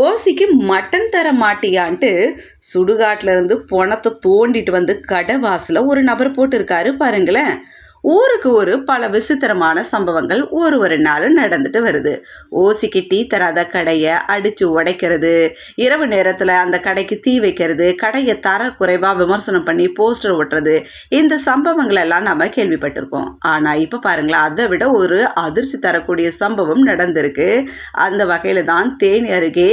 ஓசிக்கு mutton தர மாட்டியான்ட்டு சுடுகாட்டில இருந்து பணத்தை தோண்டிட்டு வந்து கடை வாசல ஒரு நபர் போட்டிருக்காரு பாருங்களேன். ஊருக்கு ஒரு பல விசித்திரமான சம்பவங்கள் ஒரு ஒரு நாளும் நடந்துட்டு வருது. ஓசிக்கு டீ தராத கடையை அடித்து உடைக்கிறது இரவு நேரத்தில் அந்த கடைக்கு தீ வைக்கிறது கடையை தர குறைவாக விமர்சனம் பண்ணி போஸ்டர் ஒட்டுறது இந்த சம்பவங்கள் எல்லாம் நம்ம கேள்விப்பட்டிருக்கோம். ஆனால் இப்போ பாருங்களேன் அதை விட ஒரு அதிர்ச்சி தரக்கூடிய சம்பவம் நடந்திருக்கு. அந்த வகையில் தான் தேனி அருகே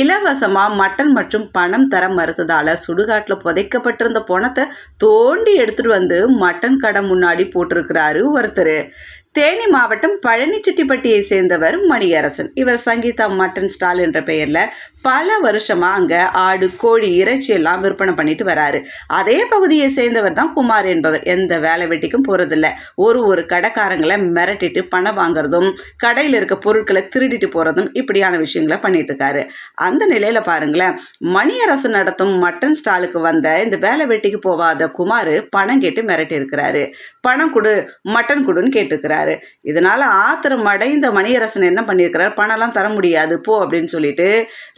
இலவசமாக மட்டன் மற்றும் பணம் தர மறுத்ததால் சுடுகாட்டில் புதைக்கப்பட்டிருந்த பணத்தை தோண்டி எடுத்துகிட்டு வந்து மட்டன் கடை முன்னாடி போட்டு இருக்கிறாரு ஒருத்தர். தேனி மாவட்டம் பழனிச்செட்டிப்பட்டியை சேர்ந்தவர் மணியரசன். இவர் சங்கீதா மட்டன் ஸ்டால் என்ற பெயரில் பல வருஷமா அங்க ஆடு கோழி இறைச்சி எல்லாம் விற்பனை பண்ணிட்டு வராரு. அதே பகுதியை சேர்ந்தவர் தான் குமார் என்பவர். எந்த வேலை வெட்டிக்கும் போறதில்ல. ஒரு ஒரு கடைக்காரங்களை மிரட்டிட்டு பணம் வாங்குறதும் கடையில் இருக்க பொருட்களை திருடிட்டு போறதும் இப்படியான விஷயங்களை பண்ணிட்டு இருக்காரு. அந்த நிலையில பாருங்களேன் மணியரசன் நடத்தும் மட்டன் ஸ்டாலுக்கு வந்த இந்த வேலை வெட்டிக்கு போவாத குமார் பணம் கேட்டு மிரட்டி இருக்கிறாரு பணம் கொடு மட்டன் கொடுன்னு கேட்டிருக்கிறாரு. இதனால் ஆத்திரம் அடைந்த மணியரசன் என்ன பண்ணியிருக்கிறார்? பணம்லாம் தர முடியாது போ அப்படின்னு சொல்லிட்டு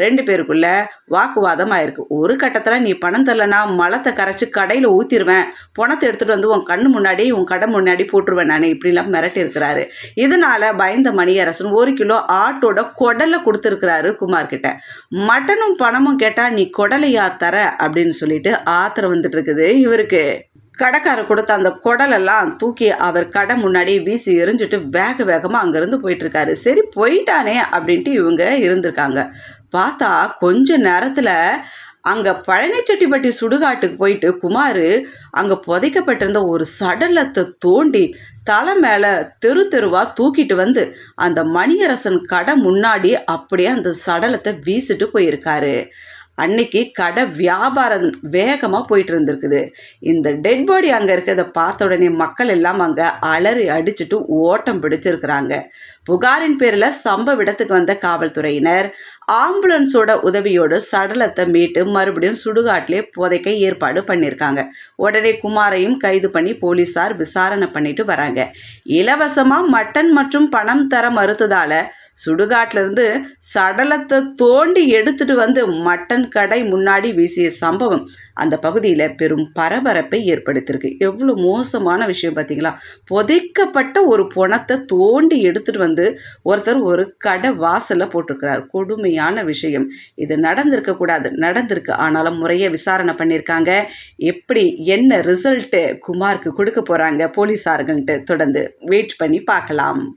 ரெண்டு பேருக்குள்ள வாக்குவாதம் ஆயிருக்கு. ஒரு கட்டத்தில் நீ பணம் தரலனா மலத்தை கரைச்சி கடையில் ஊற்றிடுவேன் பணத்தை எடுத்துகிட்டு வந்து உன் கண்ணு முன்னாடி உன் கடை முன்னாடி போட்டுருவேன் நான் இப்படிலாம் மிரட்டி இருக்கிறாரு. இதனால பயந்த மணியரசன் ஒரு கிலோ ஆட்டோட குடலை கொடுத்துருக்கிறாரு குமார் கிட்ட மட்டனும் பணமும் கேட்டால் நீ குடலையா தர? அப்படின்னு சொல்லிட்டு ஆத்திரம் வந்துட்டு இருக்குது இவருக்கு. கடைக்காரர் கொடுத்த அந்த குடலெல்லாம் தூக்கி அவர் கடை முன்னாடி வீசி எரிஞ்சிட்டு வேக வேகமாக அங்கேருந்து போயிட்டுருக்காரு. சரி போயிட்டானே அப்படின்ட்டு இவங்க இருந்திருக்காங்க. பார்த்தா கொஞ்ச நேரத்தில் அங்கே பழனிச்செட்டிப்பட்டி சுடுகாட்டுக்கு போயிட்டு குமார் அங்கே புதைக்கப்பட்டிருந்த ஒரு சடலத்தை தோண்டி தலை மேலே தெரு தெருவாக தூக்கிட்டு வந்து அந்த மணியரசன் கடை முன்னாடி அப்படியே அந்த சடலத்தை வீசிட்டு போயிருக்காரு. அன்னைக்கு கடை வியாபாரம் வேகமாக போயிட்டு இருந்திருக்குது. இந்த டெட் பாடி அங்கே இருக்கிறத பார்த்த உடனே மக்கள் எல்லாம் அங்கே அலறி அடிச்சுட்டு ஓட்டம் பிடிச்சிருக்கிறாங்க. புகாரின் பேரில் சம்பவ இடத்துக்கு வந்த காவல்துறையினர் ஆம்புலன்ஸோட உதவியோடு சடலத்தை மீட்டு மறுபடியும் சுடுகாட்டிலே புதைக்க ஏற்பாடு பண்ணியிருக்காங்க உடனே குமாரையும் கைது பண்ணி போலீஸார் விசாரணை பண்ணிட்டு வராங்க. இலவசமாக மட்டன் மற்றும் பணம் தர மறுத்ததால் சுடுகாட்டிலிருந்து சடலத்தை தோண்டி எடுத்துட்டு வந்து மட்டன் கடை முன்னாடி வீசிய சம்பவம் அந்த பகுதியில் பெரும் பரபரப்பை ஏற்படுத்தியிருக்கு. எவ்வளோ மோசமான விஷயம் பார்த்தீங்களா புதைக்கப்பட்ட ஒரு பணத்தை தோண்டி எடுத்துட்டு வந்து ஒருத்தர் ஒரு கடை வாசலில் போட்டிருக்கிறார். கொடுமையான விஷயம். இது நடந்திருக்க கூடாது. நடந்திருக்கு. ஆனாலும் முறையை விசாரணை பண்ணியிருக்காங்க. எப்படி என்ன ரிசல்ட்டு குமாருக்கு கொடுக்க போகிறாங்க போலீஸார்கள்ட்டு தொடர்ந்து வெயிட் பண்ணி பார்க்கலாம்.